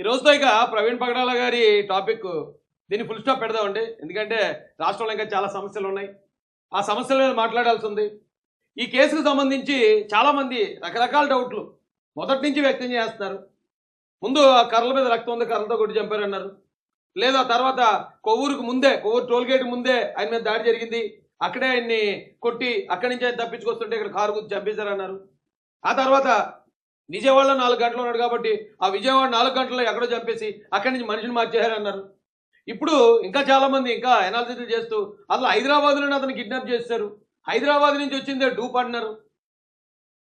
ఈ రోజుతో ఇక ప్రవీణ్ పగడాల గారి టాపిక్ దీన్ని ఫుల్ స్టాప్ పెడదామండి. ఎందుకంటే రాష్ట్రంలో ఇంకా చాలా సమస్యలు ఉన్నాయి. ఆ సమస్యల మీద మాట్లాడాల్సి ఉంది. ఈ కేసుకు సంబంధించి చాలామంది రకరకాల డౌట్లు మొదటి నుంచి వ్యక్తం చేస్తున్నారు. ముందు ఆ కర్రల మీద రక్తం ఉంది కర్రలతో కొట్టి చంపారన్నారు. లేదా తర్వాత కొవ్వూరుకు ముందే కొవ్వూరు టోల్గేట్ ముందే ఆయన మీద దాడి జరిగింది. అక్కడే ఆయన్ని కొట్టి అక్కడి నుంచి ఆయన తప్పించుకొస్తుంటే ఇక్కడ కారు గుర్తు చంపేశారన్నారు. ఆ తర్వాత విజయవాడలో నాలుగు గంటలు ఉన్నాడు కాబట్టి ఆ విజయవాడ నాలుగు గంటల్లో ఎక్కడో చంపేసి అక్కడి నుంచి మనిషిని మార్చేశారన్నారు. ఇప్పుడు ఇంకా చాలామంది ఇంకా ఎనాలిసిస్ చేస్తూ అసలు హైదరాబాద్లోనే అతను కిడ్నాప్ చేస్తారు హైదరాబాద్ నుంచి వచ్చిందే డూప్ అంటున్నారు.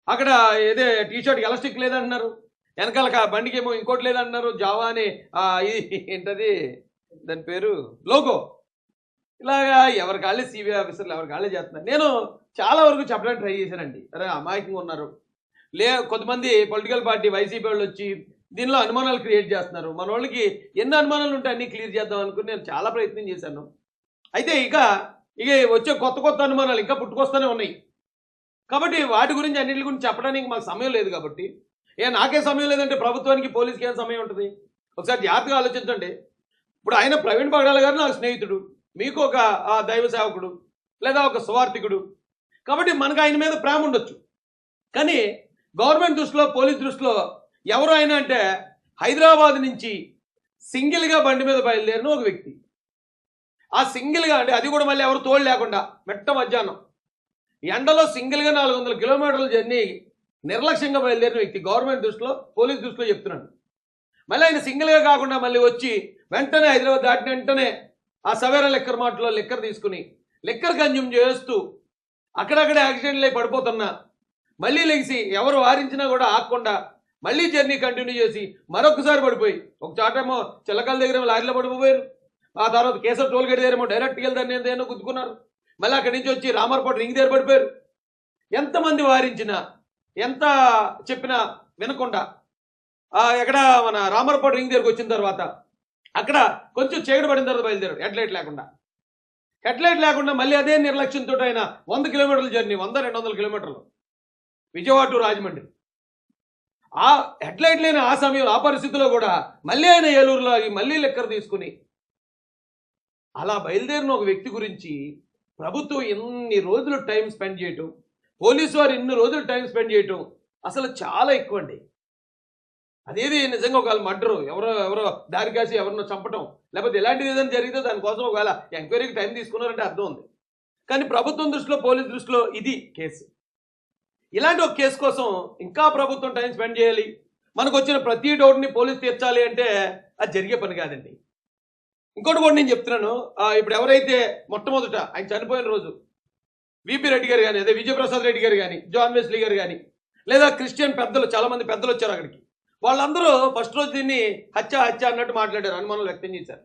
అక్కడ ఏదే టీషర్ట్ ఎలాస్టిక్ లేదంటున్నారు. వెనకాల కా- బండికి ఏమో ఇంకోటి లేదంటున్నారు. జావా అని ఏంటది? దాని పేరు? లోగో. ఇలాగా ఎవరి కాళ్ళే సిబిఐ ఆఫీసర్లు ఎవరి కాళ్ళే చేస్తున్నారు. నేను చాలా వరకు చెప్పడానికి ట్రై చేశానండి. అరే అమాయకంగా ఉన్నారు. లే కొంతమంది పొలిటికల్ పార్టీ వైసీపీ వాళ్ళు వచ్చి దీనిలో అనుమానాలు క్రియేట్ చేస్తున్నారు. మన వాళ్ళకి ఎన్ని అనుమానాలు ఉంటే అన్ని క్లియర్ చేద్దాం అనుకుని నేను చాలా ప్రయత్నం చేశాను. అయితే ఇక ఇక వచ్చే కొత్త కొత్త అనుమానాలు ఇంకా పుట్టుకొస్తూనే ఉన్నాయి. కాబట్టి వాటి గురించి అన్నిటి గురించి చెప్పడానికి మాకు సమయం లేదు కాబట్టి. ఏ నాకే సమయం లేదంటే ప్రభుత్వానికి పోలీస్కి ఏం సమయం ఉంటుంది? ఒకసారి జాగ్రత్తగా ఆలోచించండి. ఇప్పుడు ఆయన ప్రవీణ్ పగడాల గారు నాకు స్నేహితుడు. మీకు ఒక ఆ, దైవ సేవకుడు లేదా ఒక సువార్థికుడు. కాబట్టి మనకు ఆయన మీద ప్రేమ ఉండొచ్చు. కానీ గవర్నమెంట్ దృష్టిలో పోలీస్ దృష్టిలో ఎవరు ఆయన అంటే హైదరాబాద్ నుంచి సింగిల్గా బండి మీద బయలుదేరిన ఒక వ్యక్తి. ఆ సింగిల్గా అంటే అది కూడా మళ్ళీ ఎవరు తోడు లేకుండా మెట్ట మధ్యాహ్నం. ఎండలో సింగిల్గా నాలుగు వందల కిలోమీటర్ల జర్నీ నిర్లక్ష్యంగా బయలుదేరిన వ్యక్తి గవర్నమెంట్ దృష్టిలో పోలీస్ దృష్టిలో చెప్తున్నాడు. మళ్ళీ ఆయన సింగిల్గా కాకుండా మళ్ళీ వచ్చి వెంటనే హైదరాబాద్ దాటిన వెంటనే ఆ సవేరా లెక్కర్ మాటలో లెక్కర్ తీసుకుని లెక్కర్ కన్జ్యూమ్ చేస్తూ అక్కడక్కడ యాక్సిడెంట్లు అయి పడిపోతున్నా మళ్ళీ లెగిసి ఎవరు వారించినా కూడా ఆకుండా మళ్ళీ జర్నీ కంటిన్యూ చేసి మరొకసారి పడిపోయి. ఒక చాటేమో చిలకల దగ్గర లారీలో పడిపోయారు. ఆ తర్వాత కేసర్ టోల్ గేట్ దగ్గరేమో ఏమో డైరెక్ట్గా వెళ్తాను నేను గుద్దుకున్నారు. మళ్ళీ అక్కడి నుంచి వచ్చి రామర్పాటు రింగ్ దగ్గర పడిపోయారు. ఎంతమంది వారించినా ఎంత చెప్పినా వినకుండా ఎక్కడ మన రామర్పాటు రింగ్ దగ్గరకు వచ్చిన తర్వాత అక్కడ కొంచెం చీకటి పడిన తర్వాత బయలుదేరాడు హెడ్లైట్ లేకుండా. హెడ్లైట్ లేకుండా మళ్ళీ అదే నిర్లక్ష్యంతో ఆయన వంద కిలోమీటర్ల జర్నీ వంద రెండు వందల కిలోమీటర్లు. విజయవాడ టు రాజమండ్రి. ఆ హెడ్లైట్ లేని ఆ సమయంలో ఆ పరిస్థితిలో కూడా మళ్ళీ ఆయన ఏలూరులో ఆగి మళ్ళీ లెక్కర్ తీసుకుని అలా బయలుదేరిన ఒక వ్యక్తి గురించి ప్రభుత్వం ఎన్ని రోజులు టైం స్పెండ్ చేయటం పోలీసు వారు ఎన్ని రోజులు టైం స్పెండ్ చేయటం అసలు చాలా ఎక్కువ అండి. అదేది నిజంగా ఒకవేళ మర్డరు ఎవరో ఎవరో దారి కాసి ఎవరినో చంపటం లేకపోతే ఎలాంటిది ఏదైనా జరిగితే దానికోసం ఒకవేళ ఎంక్వైరీకి టైం తీసుకున్నారంటే అర్థం ఉంది. కానీ ప్రభుత్వం దృష్టిలో పోలీస్ దృష్టిలో ఇది కేసు. ఇలాంటి ఒక కేసు కోసం ఇంకా ప్రభుత్వం టైం స్పెండ్ చేయాలి. మనకు వచ్చిన ప్రతి డౌట్ని పోలీస్ తీర్చాలి అంటే అది జరిగే పని కాదండి. ఇంకోటి కూడా నేను చెప్తున్నాను. ఇప్పుడు ఎవరైతే మొట్టమొదట ఆయన చనిపోయిన రోజు విపి రెడ్డి గారు కానీ అదే విజయప్రసాద్ రెడ్డి గారు కానీ జాన్ వెస్లీ గారు కానీ లేదా క్రిస్టియన్ పెద్దలు చాలా మంది పెద్దలు వచ్చారు అక్కడికి. వాళ్ళందరూ ఫస్ట్ రోజు దీన్ని హత్య హత్య అన్నట్టు మాట్లాడారు అనుమానం వ్యక్తం చేశారు.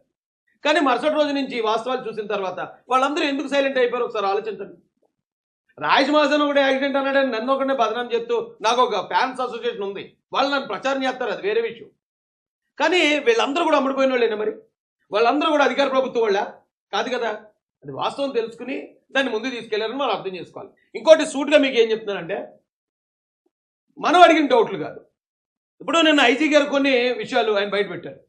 కానీ మరుసటి రోజు నుంచి వాస్తవాలు చూసిన తర్వాత వాళ్ళందరూ ఎందుకు సైలెంట్ అయిపోయారు? ఒకసారి ఆలోచించండి. రాజమాజన్ ఒకటి యాక్సిడెంట్ అన్నాడని నన్ను ఒకటే బదనాం చేస్తూ నాకు ఒక ఫ్యాన్స్ అసోసియేషన్ ఉంది. వాళ్ళు నన్ను ప్రచారం చేస్తారు అది వేరే విషయం. కానీ వీళ్ళందరూ కూడా అమ్ముడిపోయిన వాళ్ళేనా మరి? వాళ్ళందరూ కూడా అధికార ప్రభుత్వం వాళ్ళ? కాదు కదా. అది వాస్తవం తెలుసుకుని దాన్ని ముందు తీసుకెళ్ళారని మనం అర్థం చేసుకోవాలి. ఇంకోటి సూట్గా మీకు ఏం చెప్తున్నానంటే మనం అడిగిన డౌట్లు కాదు. ఇప్పుడు నిన్న ఐజీ గారు కొన్ని విషయాలు ఆయన బయట పెట్టారు.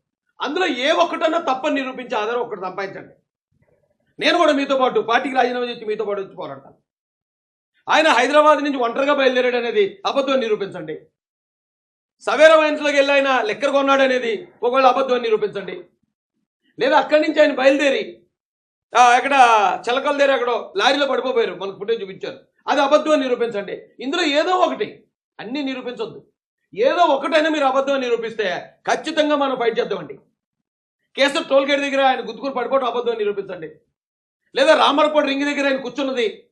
అందులో ఏ ఒక్కటన్నా తప్పని నిరూపించే ఆధారం ఒకటి సంపాదించండి. నేను కూడా మీతో పాటు పార్టీకి రాజీనామా చేసి మీతో పాటు వచ్చి పోరాడతాను. ఆయన హైదరాబాద్ నుంచి ఒంటరిగా బయలుదేరాడు అనేది అబద్ధం నిరూపించండి. సవేర వైన్స్లోకి వెళ్ళి ఆయన లెక్కర్ కొన్నాడు అనేది ఒకవేళ అబద్ధం నిరూపించండి. లేదా అక్కడి నుంచి ఆయన బయలుదేరి ఎక్కడ చిలకల ఎక్కడో లారీలో పడిపోయారు. మనకు ఫుటేజ్ చూపించారు. అది అబద్ధం నిరూపించండి. ఇందులో ఏదో ఒకటి అన్నీ నిరూపించొద్దు. ఏదో ఒకటైనా మీరు అబద్ధం నిరూపిస్తే ఖచ్చితంగా మనం ఫైట్ చేద్దామండి. కేసర్ టోల్ గేట్ దగ్గర ఆయన గుద్దుకుని పడిపోవడం అబద్ధం నిరూపించండి. లేదా రామరపాడు రింగ్ దగ్గర ఆయన కూర్చున్నది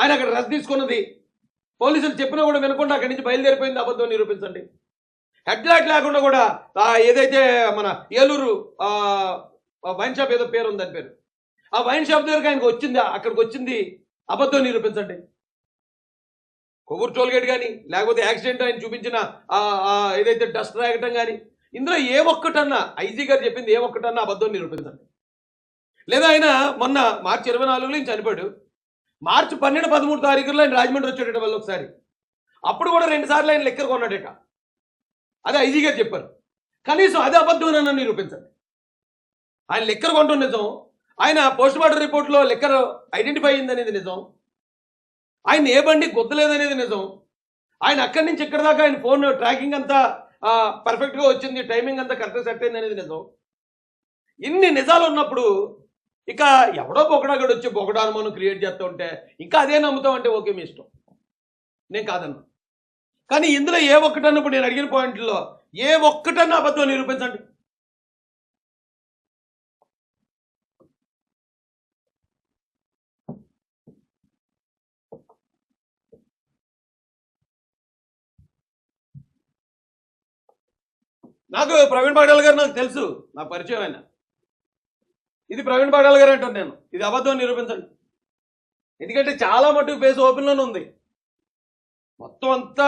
ఆయన అక్కడ రెస్ట్ తీసుకున్నది. పోలీసులు చెప్పినా కూడా వినకుండా అక్కడి నుంచి బయలుదేరిపోయింది అబద్ధం నిరూపించండి. హెడ్ లైట్ లేకుండా కూడా ఏదైతే మన ఏలూరు వైన్ షాప్ ఏదో పేరు ఉందని పేరు. ఆ వైన్ షాప్ దగ్గరకు ఆయనకు వచ్చింది? అక్కడికి వచ్చింది. అబద్ధం నిరూపించండి. కొవ్వూరు టోల్గేట్ కానీ లేకపోతే యాక్సిడెంట్ ఆయన చూపించిన ఏదైతే డస్ట్ రాగటం కానీ ఇందులో ఏ ఒక్కటన్నా ఐజీ గారు చెప్పింది ఏ ఒక్కటన్నా అబద్ధం నిరూపించండి. లేదా ఆయన మొన్న మార్చి ఇరవై నాలుగులో చనిపోయాడు. మార్చి పన్నెండు పదమూడు తారీఖులో ఆయన రాజమండ్రి వచ్చాడట వాళ్ళు ఒకసారి. అప్పుడు కూడా రెండు సార్లు ఆయన లెక్కర్ కొన్నాడట. అదే ఐజీ గారు చెప్పారు. కనీసం అదే అబద్ధమేనని నిరూపించండి. ఆయన లిక్కర్ కొంటున్న నిజం. ఆయన పోస్ట్ మార్టం రిపోర్ట్లో లెక్కర్ ఐడెంటిఫై అయిందనేది నిజం. ఆయన ఏ బండి గుద్దలేదనేది నిజం. ఆయన అక్కడి నుంచి ఇక్కడ దాకా ఆయన ఫోన్ ట్రాకింగ్ అంతా పర్ఫెక్ట్గా వచ్చింది. టైమింగ్ అంతా కరెక్ట్గా సెట్ అయింది అనేది నిజం. ఇన్ని నిజాలు ఉన్నప్పుడు ఇక ఎవడో బొగడాగడు వచ్చి బొగడా అనుమానం క్రియేట్ చేస్తూ ఉంటే ఇంకా అదే నమ్ముతాం అంటే ఓకే మీ ఇష్టం. నేను కాదన్నా. కానీ ఇందులో ఏ ఒక్కటన్నప్పుడు నేను అడిగిన పాయింట్లో ఏ ఒక్కటన్నా అబద్ధం నిరూపించండి. నాకు ప్రవీణ్ పాడాల్ గారు నాకు తెలుసు నా పరిచయం అయినా. ఇది ప్రవీణ్ పాడాల్ గారు అంటాను నేను. ఇది అబద్ధం అని నిరూపించండి. ఎందుకంటే చాలా మటుకు ఫేస్ ఓపెన్లోనే ఉంది. మొత్తం అంతా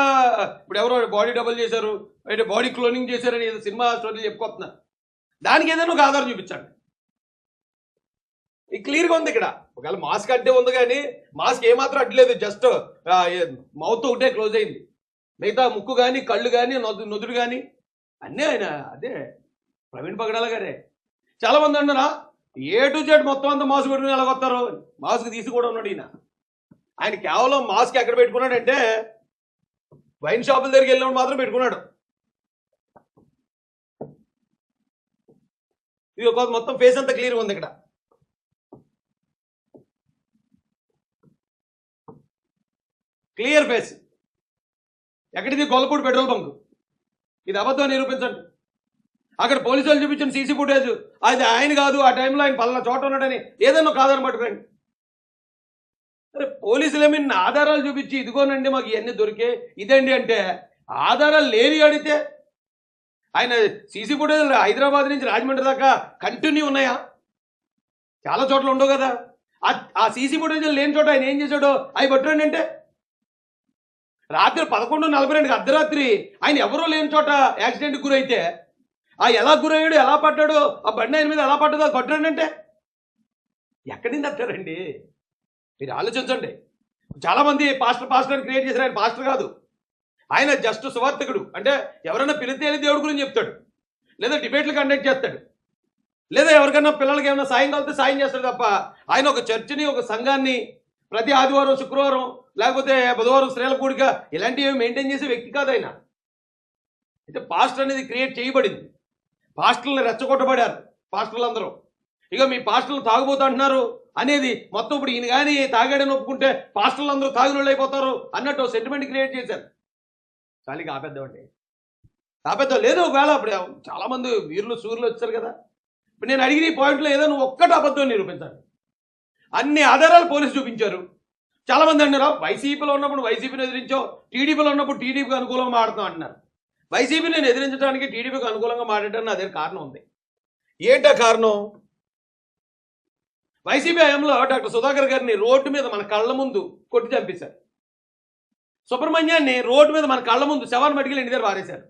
ఇప్పుడు ఎవరో బాడీ డబుల్ చేశారు అంటే బాడీ క్లోనింగ్ చేశారని ఏదో సినిమా స్టోరీలు చెప్పుకోతున్నా దానికి ఏదైనా ఒక ఆధారం చూపించండి. ఇది క్లియర్గా ఉంది ఇక్కడ. ఒకవేళ మాస్క్ అడ్డే ఉంది కానీ మాస్క్ ఏమాత్రం అడ్డలేదు జస్ట్ మౌత్ ఒకటే క్లోజ్ అయింది. మిగతా ముక్కు కానీ కళ్ళు కానీ నుదురు కానీ అన్నీ ఆయన అదే ప్రవీణ్ పగడాల గారే. చాలా మంది అంటున్నా ఏ టు జెడ్ మొత్తం అంతా మాస్క్ పెట్టుకుని ఎలాగొస్తారు మాస్క్ తీసి కూడా ఉన్నాడు ఈయన. ఆయన కేవలం మాస్క్ ఎక్కడ పెట్టుకున్నాడంటే వైన్ షాపుల దగ్గరికి వెళ్ళినప్పుడు మాత్రం పెట్టుకున్నాడు. ఇది ఒక మొత్తం ఫేస్ అంతా క్లియర్గా ఉంది ఇక్కడ. క్లియర్ ఫేస్ ఎక్కడిది? Gollapudi petrol bunk. ఇది అబద్ధం నిరూపించండి. అక్కడ పోలీసు వాళ్ళు చూపించిన సీసీ ఫుటేజ్. అది ఆయన కాదు ఆ టైంలో ఆయన పలానా చోట ఉన్నాడని ఏదైనా కాదని పట్టుకోండి అరే పోలీసులు ఏమి ఆధారాలు చూపించి ఇదిగోనండి మాకు ఇవన్నీ దొరికే ఇదండి అంటే ఆధారాలు లేని అడిగితే ఆయన సీసీ ఫుటేజ్ హైదరాబాద్ నుంచి రాజమండ్రి దాకా కంటిన్యూ ఉన్నాయా? చాలా చోట్ల ఉండవు కదా. ఆ- సీసీ ఫుటేజ్ లేని చోట ఆయన ఏం చేశాడో అవి పట్టురండి అంటే. రాత్రి పదకొండు నలభై రెండుకి అర్ధరాత్రి ఆయన ఎవరో లేని చోట యాక్సిడెంట్కి గురైతే ఆ ఎలా గురయ్యాడు ఎలా పడ్డాడు ఆ బండి ఆయన మీద ఎలా పడ్డదో కొట్టాడంటే ఎక్కడి నుంచి తట్టారండి మీరు ఆలోచించండి. చాలామంది పాస్టర్ పాస్టర్ని క్రియేట్ చేశారు. ఆయన పాస్టర్ కాదు. ఆయన జస్ట్ సువార్థకుడు. అంటే ఎవరైనా పిలితే దేవుడు దేవుడి గురించి చెప్తాడు. లేదా డిబేట్లు కండక్ట్ చేస్తాడు. లేదా ఎవరికైనా పిల్లలకి ఏమైనా సాయం కలిగితే సాయం చేస్తాడు తప్ప ఆయన ఒక చర్చిని ఒక సంఘాన్ని ప్రతి ఆదివారం శుక్రవారం లేకపోతే బుధవారం స్త్రీల కూడిక ఇలాంటివి మెయింటైన్ చేసే వ్యక్తి కాదు ఆయన. అయితే పాస్టర్ అనేది క్రియేట్ చేయబడింది. పాస్టర్లు రెచ్చగొట్టబడారు పాస్టర్లు అందరూ ఇక మీ పాస్టర్లు తాగుబోతూ అంటున్నారు అనేది మొత్తం ఇప్పుడు ఈయన కానీ తాగాడని ఒప్పుకుంటే పాస్టర్లు అందరూ తాగినోళ్ళు అయిపోతారు అన్నట్టు సెంటిమెంట్ క్రియేట్ చేశారు. చాలికి ఆపేద్దామండి ఆపేద్దాం లేదు ఒకవేళ అప్పుడు చాలామంది వీరులు సూర్యులు వచ్చారు కదా. ఇప్పుడు నేను అడిగిన ఈ పాయింట్లో ఏదో నువ్వు ఒక్కటి అబద్ధం నిరూపించాలి. అన్ని ఆధారాలు పోలీసు చూపించారు. చాలామంది అంటున్నారు వైసీపీలో ఉన్నప్పుడు వైసీపీని ఎదిరించావు టీడీపీలో ఉన్నప్పుడు టీడీపీకి అనుకూలంగా మాడుతాం అంటున్నారు. వైసీపీని ఎదిరించడానికి టీడీపీకి అనుకూలంగా మాట్లాడటానికి అదే కారణం ఉంది. ఏంటా కారణం? వైసీపీ హయాంలో డాక్టర్ సుధాకర్ గారిని రోడ్డు మీద మన కళ్ళ ముందు కొట్టి చంపేశారు. సుబ్రహ్మణ్యాన్ని రోడ్డు మీద మన కళ్ళ ముందు శవాన్ని మటుకెళ్ళి ఇంటి దగ్గర పారేశారు.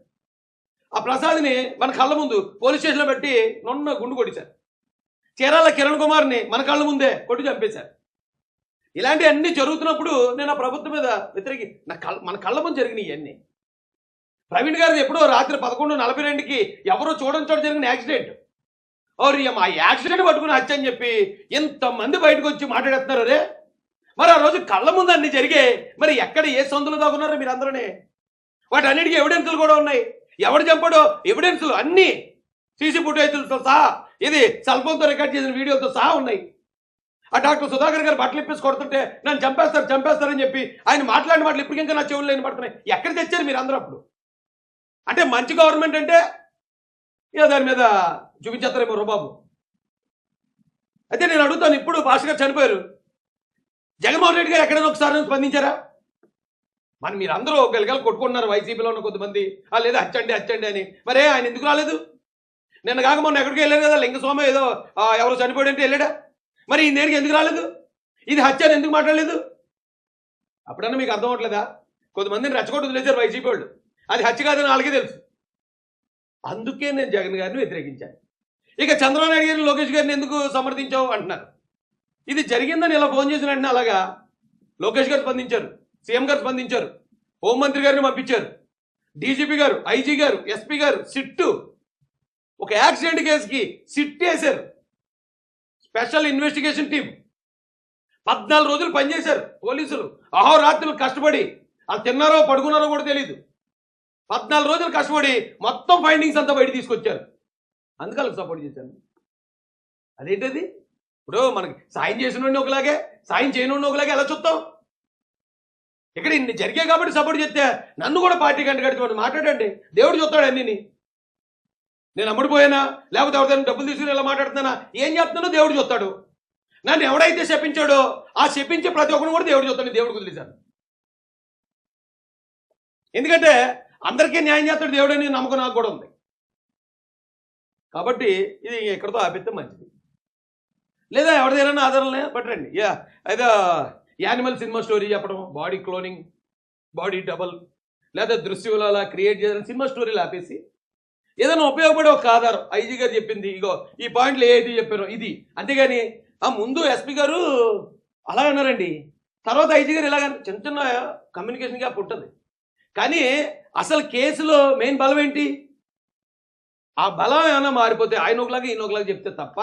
ఆ ప్రసాద్ని మన కళ్ళ ముందు పోలీస్ స్టేషన్లో పెట్టి నొన్న గుండు కొట్టించారు. చీరాల కిరణ్ కుమార్ని మన కళ్ళ ముందే కొట్టి చంపేశారు. ఇలాంటివన్నీ జరుగుతున్నప్పుడు నేను ఆ ప్రభుత్వం మీద వ్యతిరేకి నా కళ్ళ మన కళ్ళ ముందు జరిగినాయి ఇవన్నీ. ప్రవీణ్ గారిది ఎప్పుడో రాత్రి పదకొండు నలభై రెండుకి ఎవరో చూడని చోట జరిగిన యాక్సిడెంట్. ఓరి ఆ యాక్సిడెంట్ పట్టుకుని హత్య అని చెప్పి ఇంతమంది బయటకు వచ్చి మాట్లాడేస్తున్నారు రే మరి ఆ రోజు కళ్ళ ముందు అన్ని జరిగే మరి ఎక్కడ ఏ సందులో దాగున్నారు మీరు అందరూనే వాటన్నిటికీ ఎవిడెన్సులు కూడా ఉన్నాయి. ఎవడు చంపాడో ఎవిడెన్స్ అన్నీ సీసీ ఫుటేజ్లతో సహా ఇది సెల్ ఫోన్తో రికార్డ్ చేసిన వీడియోలతో సహా ఉన్నాయి. ఆ డాక్టర్ సుధాకర్ గారు బట్టలు ఇప్పేసి కొడుతుంటే నన్ను చంపేస్తారు చంపేస్తారని చెప్పి ఆయన మాట్లాడిన మాటలు ఇప్పటికింకా నా చెవులు లేని పడుతున్నాయి ఎక్కడ తెచ్చారు మీరు అందరూ అప్పుడు? అంటే మంచి గవర్నమెంట్ అంటే ఇక దాని మీద చూపించేస్తారేమో రూబాబు అయితే నేను అడుగుతాను ఇప్పుడు భాష గారు చనిపోయారు. జగన్మోహన్ రెడ్డి గారు ఎక్కడైనా ఒకసారి స్పందించారా? మరి మీరు అందరూ గెలగలు కొట్టుకుంటున్నారు వైసీపీలో ఉన్న కొంతమంది ఆ లేదా హచ్చండి హచ్చండి అని. మరే ఆయన ఎందుకు రాలేదు? నిన్న కాక మొన్న ఎక్కడికి వెళ్ళారు కదా లింగస్వామి ఏదో ఎవరో ఎవరు చనిపోయాడంటే వెళ్ళాడా? మరి ఈ నేరుగా ఎందుకు రాలేదు? ఇది హత్య అని ఎందుకు మాట్లాడలేదు? అప్పుడన్నా మీకు అర్థం అవట్లేదా కొంతమందిని రెచ్చగొట్టు వదిలేశారు వైసీపీ వాళ్ళు. అది హత్య కాదని వాళ్ళకే తెలుసు. అందుకే నేను జగన్ గారిని వ్యతిరేకించాను. ఇక చంద్రబాబు నాయుడు గారిని లోకేష్ గారిని ఎందుకు సమర్థించావు అంటున్నారు. ఇది జరిగిందని ఇలా ఫోన్ చేసిన వెంటనే అలాగా లోకేష్ గారు స్పందించారు సీఎం గారు స్పందించారు హోంమంత్రి గారిని పంపించారు డీజీపీ గారు ఐజీ గారు ఎస్పీ గారు సిట్టు ఒక యాక్సిడెంట్ కేసుకి సిట్ వేశారు. స్పెషల్ ఇన్వెస్టిగేషన్ టీం పద్నాలుగు రోజులు పనిచేశారు పోలీసులు. అహోరాత్రులు కష్టపడి వాళ్ళు తిన్నారో పడుకున్నారో కూడా తెలియదు పద్నాలుగు రోజులు కష్టపడి మొత్తం ఫైండింగ్స్ అంతా బయట తీసుకొచ్చారు. అందుకని సపోర్ట్ చేశాను. అదేంటది? ఇప్పుడు మనకి సాయం చేసిన ఒకలాగే సాయం చేయనుండి ఒకలాగే ఎలా చూస్తాం? ఇక్కడ ఇన్ని జరిగాయి కాబట్టి సపోర్ట్ చేస్తే నన్ను కూడా పార్టీ కంటే కట్టుకోండి మాట్లాడండి. దేవుడు చూస్తాడు అన్నిని. నేను అమ్ముడిపోయానా? లేకపోతే ఎవరిదైనా డబ్బులు తీసుకుని ఇలా మాట్లాడుతున్నానా? ఏం చేస్తున్నానో దేవుడు చూస్తాడు. నన్ను ఎవడైతే శపించాడో ఆ శపించే ప్రతి ఒక్కరు కూడా దేవుడు చూస్తాడు. దేవుడు కుదిలేశాను ఎందుకంటే అందరికీ న్యాయం చేస్తాడు దేవుడు నమ్మకం నాకు కూడా ఉంది. కాబట్టి ఇది ఎక్కడితో ఆపిస్తే మంచిది. లేదా ఎవరిదైనా ఆధారాలనే పట్టండి యా అయితే యానిమల్ సినిమా స్టోరీ చెప్పడం బాడీ క్లోనింగ్ బాడీ డబల్ లేదా దృశ్యాలు అలా క్రియేట్ చేయడం సినిమా స్టోరీలు ఆపేసి ఏదైనా ఉపయోగపడే ఒక ఆధారం. ఐజీ గారు చెప్పింది ఇగో ఈ పాయింట్లు ఏది చెప్పారో ఇది. అంతేగాని ఆ ముందు ఎస్పీ గారు అలా అన్నారండి తర్వాత ఐజీ గారు ఇలాగ చిన్న చిన్న కమ్యూనికేషన్ గ్యాప్ ఉంటుంది. కానీ అసలు కేసులో మెయిన్ బలం ఏంటి? ఆ బలం ఏమైనా మారిపోతే ఆయన ఒకలాగా ఈయన ఒకలాగా చెప్తే తప్ప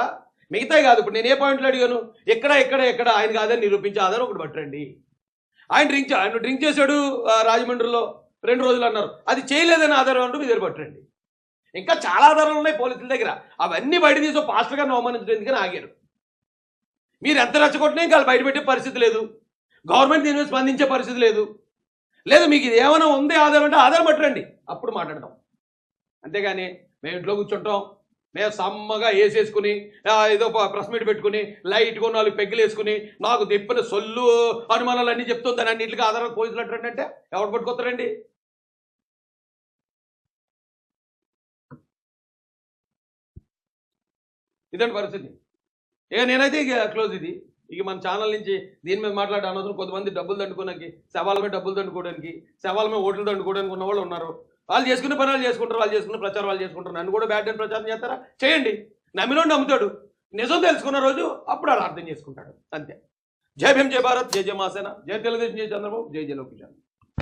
మిగతా కాదు. ఇప్పుడు నేను ఏ పాయింట్లు అడిగాను? ఎక్కడ ఎక్కడ ఎక్కడ? ఆయన కాదని నిరూపించే ఆధారం ఒకటి పట్టండి. ఆయన డ్రింక్ ఆయన డ్రింక్ చేశాడు రాజమండ్రిలో. రెండు రోజులు అన్నారు. అది చేయలేదని ఆధారం అంటూ మీ దగ్గర పట్టండి. ఇంకా చాలా ఆధారాలు ఉన్నాయి పోలీసుల దగ్గర. అవన్నీ బయట తీసి పాస్టర్గా పాస్టర్ గారిని అవమానించడం ఎందుకని ఆగారు మీరు ఎంత రెచ్చగొట్టినా ఇంకా వాళ్ళు బయట పెట్టే పరిస్థితి లేదు. గవర్నమెంట్ దీని మీద స్పందించే పరిస్థితి లేదు. లేదు మీకు ఇది ఏమైనా ఉంది ఆధారం అంటే ఆధారం పట్టండి అప్పుడు మాట్లాడదాం. అంతేగాని మేము ఇంట్లో కూర్చుంటాం మేము సమ్మగా వేసేసుకుని ఏదో ప్రెస్ మీట్ పెట్టుకుని లైట్గా నాలుగు పెగ్గులు వేసుకుని నాకు తిప్పిన సొల్లు అనుమానాలు అన్నీ చెప్తుంది అన్నింటికి ఆధారం పోలీసులు అంటారంటే ఎవరు పట్టుకొస్తారండి? ఇదండి పరిస్థితి. ఇక నేనైతే ఇక క్లోజ్ ఇది. ఇక మన ఛానల్ నుంచి దీని మీద మాట్లాడే అనవసరం కొంతమంది డబ్బులు దండుకోవడానికి శవాల మీద డబ్బులు దండుకోవడానికి శవాల మీద ఓట్లు దండుకోవడానికి ఉన్న వాళ్ళు ఉన్నారు. వాళ్ళు చేసుకునే పని వాళ్ళు చేసుకుంటారు వాళ్ళు చేసుకున్న ప్రచారం వాళ్ళు చేసుకుంటారు. నన్ను కూడా బ్యాడ్ ప్రచారం చేస్తారా? చేయండి. నమ్మినోడు నమ్ముతాడు. నిజం తెలుసుకున్న రోజు అప్పుడు అలా అర్థం చేసుకుంటాడు. అంతే. జై భీమ్ జై భారత్ జై జయ మాసేన జై తెలుగుదేశం జై చంద్రబాబు జై జయ లోకేష్